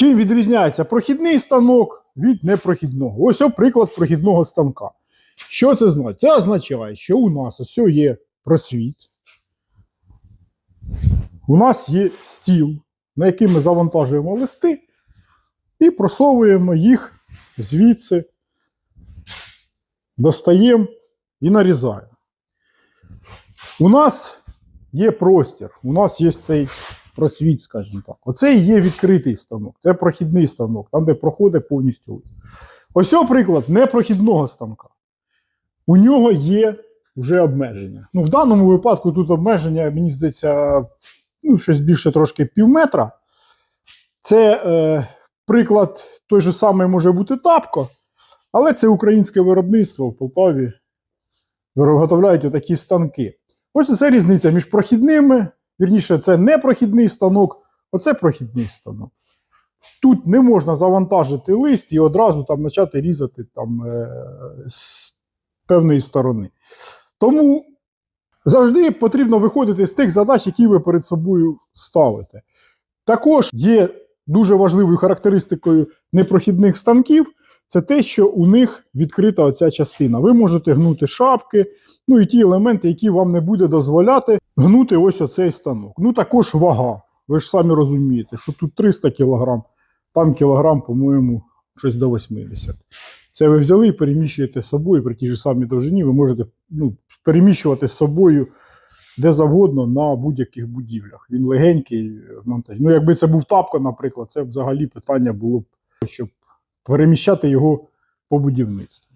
Чим відрізняється прохідний станок від непрохідного? Ось приклад прохідного станка. Що це значить? Це означає, що у нас ось є просвіт. У нас є стіл, на який ми завантажуємо листи і просовуємо їх звідси, достаємо і нарізаємо. У нас є простір, у нас є цей просвіт, скажімо так. Оце і є відкритий станок, це прохідний станок, там, де проходить повністю лист. Ось приклад непрохідного станка. У нього є вже обмеження. Ну, в даному випадку тут обмеження, мені здається, ну, щось більше трошки пів метра. Це е, приклад той же самий може бути тапко, але це українське виробництво в Полтаві виготовляють отакі станки. Ось це різниця між прохідними, вірніше, це непрохідний станок, оце прохідний станок. Тут не можна завантажити лист і одразу там почати різати там, е, з певної сторони. Тому завжди потрібно виходити з тих задач, які ви перед собою ставите. Також є дуже важливою характеристикою непрохідних станків. Це те, що у них відкрита оця частина. Ви можете гнути шапки, ну і ті елементи, які вам не буде дозволяти гнути ось оцей станок. Ну також вага. Ви ж самі розумієте, що тут 300 кг, там кілограм, по-моєму, щось до 80. Це ви взяли і переміщуєте з собою при тій ж самій довжині. Ви можете ну, переміщувати з собою де завгодно на будь-яких будівлях. Він легенький монтаж. Ну, якби це був тапка, наприклад, це взагалі питання було б, щоб переміщати його по будівництву.